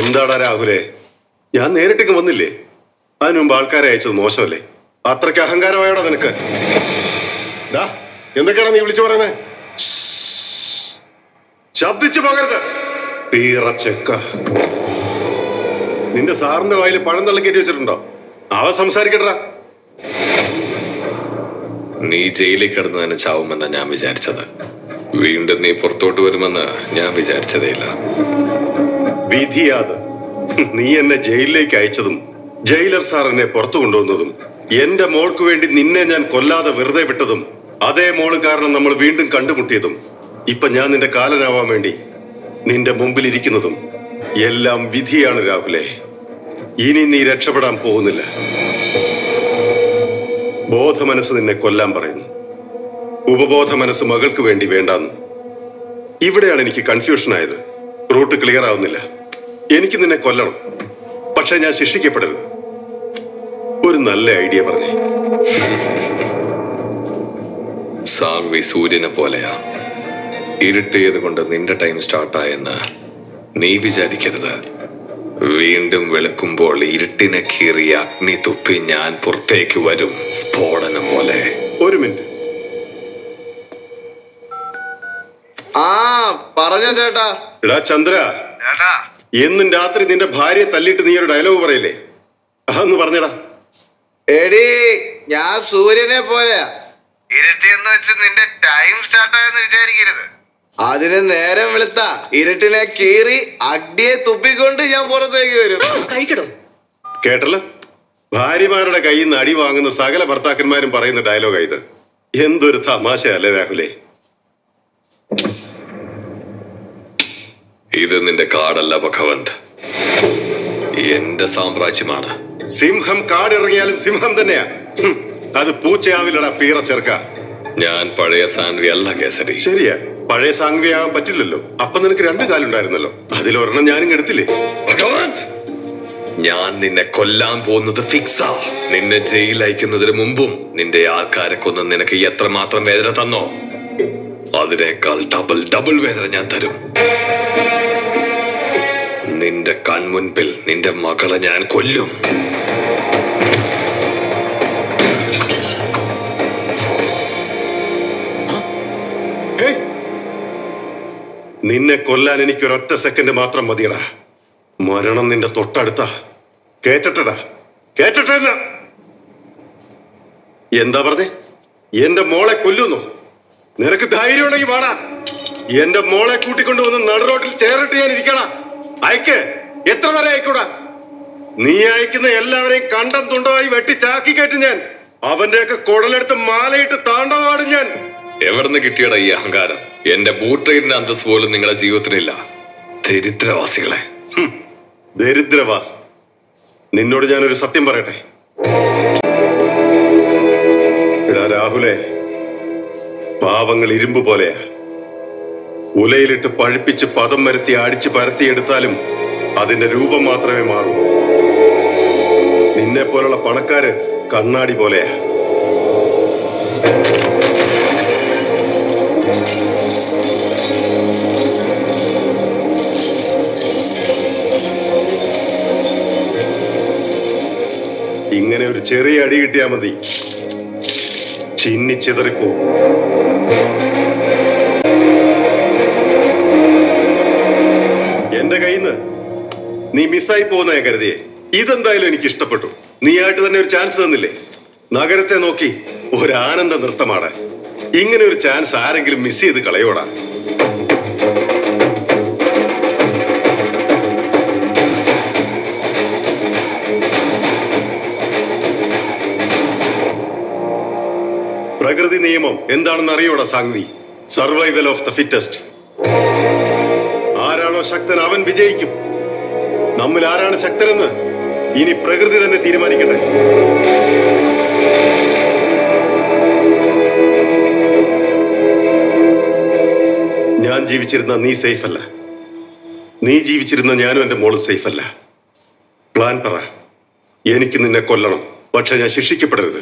എന്താടാ രാഹുലെ? ഞാൻ നേരിട്ടേക്ക് വന്നില്ലേ? അതിനു മുമ്പ് ആൾക്കാരെ അയച്ചത് മോശമല്ലേ? അത്രയ്ക്ക് അഹങ്കാരമായോടാ നിനക്ക്? ഡാ, എന്തൊക്കെയാടാ നീ വിളിച്ചു പറയുന്നത് ശബ്ദിച്ചു പോകരുത്. തീറച്ചക്ക നിന്റെ സാറിന്റെ വായിൽ പഴം തള്ളി കയറ്റി വെച്ചിട്ടുണ്ടോ? അവ സംസാരിക്കട്ടാ നീ ജയിലിൽ കിടന്ന് തന്നെ ചാവുമെന്നാ ഞാൻ വിചാരിച്ചത്. വീണ്ടും നീ പുറത്തോട്ട് വരുമെന്ന് ഞാൻ വിചാരിച്ചതേയില്ല. വിധിയാത്. നീ എന്നെ ജയിലിലേക്ക് അയച്ചതും ജയിലർ സാർ എന്നെ പുറത്തു കൊണ്ടുവന്നതും എന്റെ മോൾക്ക് വേണ്ടി നിന്നെ ഞാൻ കൊല്ലാതെ വെറുതെ വിട്ടതും അതേ മോൾ കാരണം നമ്മൾ വീണ്ടും കണ്ടുമുട്ടിയതും ഇപ്പൊ ഞാൻ നിന്റെ കാലനാവാൻ വേണ്ടി നിന്റെ മുമ്പിൽ ഇരിക്കുന്നതും എല്ലാം വിധിയാണ് രാഹുലെ. ഇനി നീ രക്ഷപ്പെടാൻ പോകുന്നില്ല. ബോധമനസ് നിന്നെ കൊല്ലാൻ പറയുന്നു. ഉപബോധ മനസ്സ് മകൾക്ക് വേണ്ടി വേണ്ടാന്ന്. ഇവിടെയാണ് എനിക്ക് കൺഫ്യൂഷൻ ആയത്. റൂട്ട് ക്ലിയർ ആവുന്നില്ല. എനിക്ക് നിന്നെ കൊല്ലണം. പക്ഷെ ഞാൻ ശിക്ഷിക്കപ്പെടരുത്. ഒരു നല്ല ഐഡിയ പറഞ്ഞേ. സാങ്വി സൂര്യനെ പോലെയാ. ഇരുട്ടിയത് കൊണ്ട് നിന്റെ ടൈം സ്റ്റാർട്ടായെന്ന് നീ വിചാരിക്കരുത്. വീണ്ടും വെളുക്കുമ്പോൾ ഇരുട്ടിനെ കീറി അഗ്നി തുപ്പി ഞാൻ പുറത്തേക്ക് വരും. സ്ഫോടനം പോലെ. ഒരു മിനിറ്റ്. ആ പറഞ്ഞ ചേട്ടാ. എടാ ചന്ദ്ര. എന്നും രാത്രി നിന്റെ ഭാര്യയെ തല്ലിട്ട് നീ ഒരു ഡയലോഗ് പറയില്ലേ? അതൊന്ന് പറഞ്ഞടാ. എടി ഞാൻ സൂര്യനെ പോലെയാ. ഇരുട്ടിയെന്ന് വെച്ച് നിന്റെ ടൈം സ്റ്റാർട്ട് ആയെന്ന് വിചാരിക്കരുത്. അതിന് നേരം വെളുത്ത. ഇരുട്ടിനെ കീറി അഗ്നിയെ തുപ്പിക്കൊണ്ട് ഞാൻ പുറത്തേക്ക് വരും. കഴിക്കടോ. കേട്ടല്ലോ? ഭാര്യമാരുടെ കയ്യിൽ നിന്ന് അടി വാങ്ങുന്ന സകല ഭർത്താക്കന്മാരും പറയുന്ന ഡയലോഗാ ഇത്. എന്തൊരു തമാശയല്ലേ രാഹുലേ. ഇത് നിന്റെ കാടല്ല ഭഗവന്ത്. എന്റെ സാമ്രാജ്യമാണ്. സിംഹം കാടിറങ്ങിയാലും സിംഹം തന്നെയാ. അത് പൂച്ചയാവില്ലടാ പീറ ചേർക്ക. ഞാൻ പഴയ സാൻവി അല്ല കേസരി. ശരിയാ പഴയ സാൻവി ആവാൻ പറ്റില്ലല്ലോ. അപ്പൊ നിനക്ക് രണ്ട് കാലുണ്ടായിരുന്നല്ലോ. അതിലൊരെണ്ണം ഞാനും എടുത്തില്ലേ? ഭഗവന്ത്! ഞാൻ നിന്നെ കൊല്ലാൻ പോകുന്നത് ഫിക്സാ. നിന്നെ ജയിൽ അയക്കുന്നതിന് മുമ്പും നിന്റെ ആൾക്കാരെ കൊന്ന് നിനക്ക് എത്രമാത്രം വേദന തന്നോ? അതിനേക്കാൾ ഡബിൾ ഡബിൾ വേദന ഞാൻ തരും. നിന്റെ കൺമുൻപിൽ നിന്റെ മകളെ ഞാൻ കൊല്ലും! നിന്നെ കൊല്ലാൻ എനിക്ക് ഒരൊറ്റ സെക്കൻഡ് മാത്രം മതിയടാ. മരണം നിന്റെ തൊട്ടടുത്ത. കേറ്റട്ടടാ കേറ്റട്ടെ എന്താ പറഞ്ഞേ? എന്റെ മോളെ കൊല്ലുന്നു. നിനക്ക് ധൈര്യം ഉണ്ടെങ്കിൽ വാടാ. എന്റെ മോളെ കൂട്ടിക്കൊണ്ടുവന്ന് നടുറോട്ടിൽ ചേറിട്ട് ഞാൻ ഇരിക്കണ അയക്ക് എത്ര വരെ അയക്കൂടാ നീ അയക്കുന്ന എല്ലാവരെയും കണ്ടം തുണ്ടമായി വെട്ടി ചാക്കി കയറ്റും ഞാൻ. അവന്റെയൊക്കെ കുടലെടുത്ത് മാലയിട്ട് താണ്ടവാടും ഞാൻ. എവിടുന്ന് കിട്ടിയട ഈ അഹങ്കാരം? എന്റെ ബൂട്ട് ട്രെയിനിന്റെ അന്തസ് പോലും നിങ്ങളുടെ ജീവിതത്തിലില്ല ദരിദ്രവാസികളെ. ദരിദ്രവാസ്. നിന്നോട് ഞാനൊരു സത്യം പറയട്ടെ? രാഹുലെ പാവങ്ങൾ ഇരുമ്പ് പോലെയാ. ഉലയിലിട്ട് പഴുപ്പിച്ച് പദം വരുത്തി അടിച്ച് പരത്തിയെടുത്താലും അതിന്റെ രൂപം മാത്രമേ മാറൂ. നിന്നെ പോലുള്ള പണക്കാര് കണ്ണാടി പോലെ ഇങ്ങനെ ഒരു ചെറിയ അടി കിട്ടിയാൽ മതി. ചിന്നി എന്റെ കയ്യിൽ നിന്ന് നീ മിസ്സായി പോകുന്ന ഞാൻ കരുതിയേ. ഇതെന്തായാലും എനിക്ക് ഇഷ്ടപ്പെട്ടു. നീ ആയിട്ട് തന്നെ ഒരു ചാൻസ് തന്നില്ലേ? നഗരത്തെ നോക്കി ഒരു ആനന്ദ നൃത്തമാടാൻ ഇങ്ങനെ ഒരു ചാൻസ് ആരെങ്കിലും മിസ് ചെയ്ത് കളയോടാ. പ്രകൃതി നിയമം എന്താണെന്ന് അറിയോടാ Sanghvi? Survival of the fittest ശക്തൻ അവൻ വിജയിക്കും. നമ്മൾ ആരാണ് ശക്തനെന്ന് ഇനി പ്രകൃതി തന്നെ തീരുമാനിക്കട്ടെ. ഞാൻ ജീവിച്ചിരുന്ന നീ സേഫ് അല്ല നീ ജീവിച്ചിരുന്ന ഞാനും എന്റെ മോളും സേഫ് അല്ല പ്ലാൻ പറ. എനിക്ക് നിന്നെ കൊല്ലണം. പക്ഷെ ഞാൻ ശിക്ഷിക്കപ്പെടരുത്.